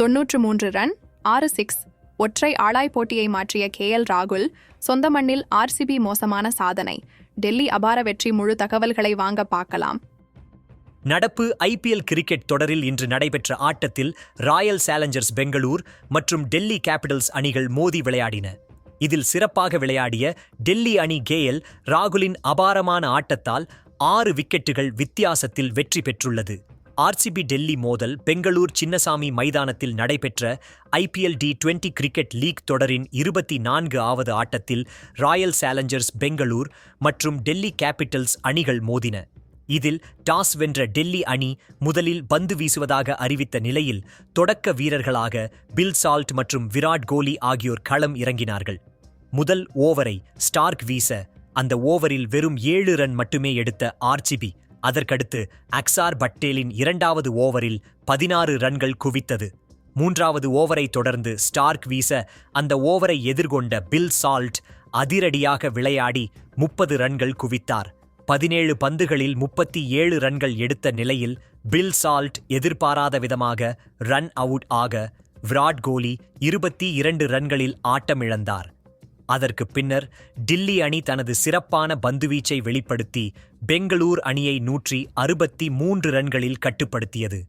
தொன்னூற்று மூன்று ரன் ஆறு சிக்ஸ் ஒற்றை ஆளாய் போட்டியை மாற்றிய கே எல் ராகுல் சொந்த மண்ணில் ஆர்சிபி மோசமான சாதனை. டெல்லி அபார வெற்றி முழு தகவல்களை வாங்க பார்க்கலாம். நடப்பு ஐபிஎல் கிரிக்கெட் தொடரில் இன்று நடைபெற்ற ஆட்டத்தில் ராயல் சேலஞ்சர்ஸ் பெங்களூர் மற்றும் டெல்லி கேபிட்டல்ஸ் அணிகள் மோதி விளையாடின. இதில் சிறப்பாக விளையாடிய டெல்லி அணி கேஎல் ராகுலின் அபாரமான ஆட்டத்தால் ஆறு விக்கெட்டுகள் வித்தியாசத்தில் வெற்றி பெற்றுள்ளது. ஆர்சிபி டெல்லி மோதல் பெங்களூர் சின்னசாமி மைதானத்தில் நடைபெற்ற IPL T twenty cricket league தொடரின் இருபத்தி நான்கு ஆவது ஆட்டத்தில் ராயல் சேலஞ்சர்ஸ் பெங்களூர் மற்றும் டெல்லி கேபிட்டல்ஸ் அணிகள் மோதின. இதில் டாஸ் வென்ற டெல்லி அணி முதலில் பந்து வீசுவதாக அறிவித்த நிலையில் தொடக்க வீரர்களாக பில் சால்ட் மற்றும் விராட் கோலி ஆகியோர் களம் இறங்கினார்கள். முதல் ஓவரை ஸ்டார்க் வீச அந்த ஓவரில் வெறும் ஏழு ரன் மட்டுமே எடுத்த ஆர்சிபி அதற்கடுத்து அக்சார் பட்டேலின் இரண்டாவது ஓவரில் பதினாறு ரன்கள் குவித்தது. மூன்றாவது ஓவரை தொடர்ந்து ஸ்டார்க் வீச அந்த ஓவரை எதிர்கொண்ட பில் சால்ட் அதிரடியாக விளையாடி முப்பது ரன்கள் குவித்தார். பதினேழு பந்துகளில் முப்பத்தி ஏழு ரன்கள் எடுத்த நிலையில் பில் சால்ட் எதிர்பாராத விதமாக ரன் அவுட் ஆக விராட் கோலி இருபத்தி இரண்டு ரன்களில் ஆட்டமிழந்தார். அதற்கு பின்னர் டில்லி அணி தனது சிறப்பான பந்துவீச்சை வெளிப்படுத்தி பெங்களூர் அணியை நூற்றி அறுபத்தி மூன்று ரன்களில் கட்டுப்படுத்தியது.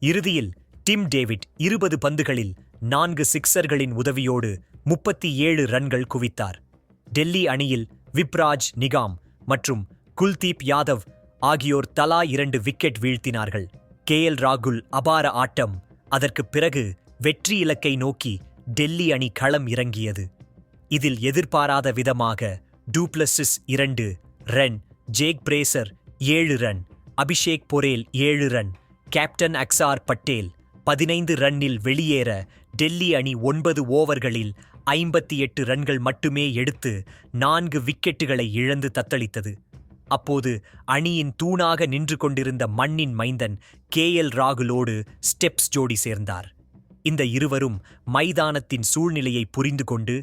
இறுதியில் டிம் டேவிட் இருபது பந்துகளில் நான்கு சிக்சர்களின் உதவியோடு முப்பத்தி ஏழு ரன்கள் குவித்தார். டெல்லி அணியில் விப்ராஜ் நிகாம் மற்றும் குல்தீப் யாதவ் ஆகியோர் தலா இரண்டு விக்கெட் வீழ்த்தினார்கள். கே எல் ராகுல் அபார ஆட்டம் அதற்குப் பிறகு வெற்றி இலக்கை நோக்கி டெல்லி அணி களம் இறங்கியது. இதில் எதிர்பாராத விதமாக டூப்ளசிஸ் இரண்டு ரன் ஜேக் பிரேசர் ஏழு ரன் அபிஷேக் பொரேல் ஏழு ரன் கேப்டன் அக்சார் பட்டேல் பதினைந்து ரன்னில் வெளியேற டெல்லி அணி ஒன்பது ஓவர்களில் ஐம்பத்தி எட்டு ரன்கள் மட்டுமே எடுத்து நான்கு விக்கெட்டுகளை இழந்து தத்தளித்தது. அப்போது அணியின் தூணாக நின்று கொண்டிருந்த மண்ணின் மைந்தன் கே எல் ராகுலோடு ஸ்டெப்ஸ் ஜோடி சேர்ந்தார். இந்த இருவரும் மைதானத்தின் சூழ்நிலையை புரிந்து கொண்டு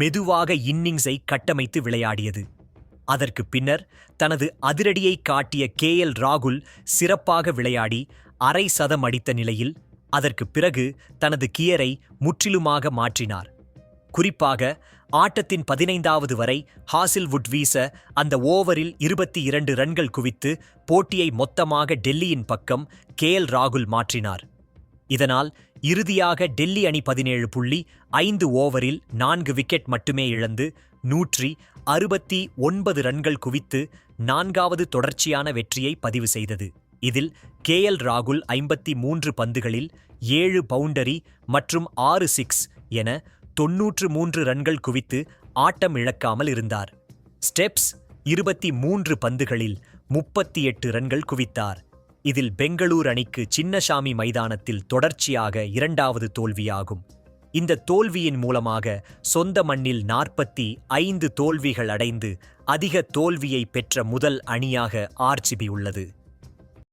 மெதுவாக இன்னிங்ஸை கட்டமைத்து விளையாடியது. அதற்கு பின்னர் தனது அதிரடியை காட்டிய கே எல் ராகுல் சிறப்பாக விளையாடி அரை சதம் அடித்த நிலையில் அதற்கு பிறகு தனது கியரை முற்றிலுமாக மாற்றினார். குறிப்பாக ஆட்டத்தின் பதினைந்தாவது வரை ஹாசில்வுட் வீச அந்த ஓவரில் இருபத்தி இரண்டு ரன்கள் குவித்து போட்டியை மொத்தமாக டெல்லியின் பக்கம் கே எல் ராகுல் மாற்றினார். இதனால் இறுதியாக டெல்லி அணி பதினேழு புள்ளி ஐந்து ஓவரில் நான்கு விக்கெட் மட்டுமே இழந்து நூற்றி அறுபத்தி ஒன்பது ரன்கள் குவித்து நான்காவது தொடர்ச்சியான வெற்றியை பதிவு செய்தது. இதில் கே எல் ராகுல் ஐம்பத்தி மூன்று பந்துகளில் ஏழு பவுண்டரி மற்றும் ஆறு சிக்ஸ் என தொன்னூற்று மூன்று ரன்கள் குவித்து ஆட்டம் இழக்காமல் இருந்தார். ஸ்டெப்ஸ் இருபத்தி மூன்று பந்துகளில் முப்பத்தி எட்டு ரன்கள் குவித்தார். இதில் பெங்களூர் அணிக்கு சின்னசாமி மைதானத்தில் தொடர்ச்சியாக இரண்டாவது தோல்வியாகும். இந்த தோல்வியின் மூலமாக சொந்த மண்ணில் நாற்பத்தி ஐந்து தோல்விகள் அடைந்து அதிக தோல்வியை பெற்ற முதல் அணியாக ஆர்சிபி உள்ளது.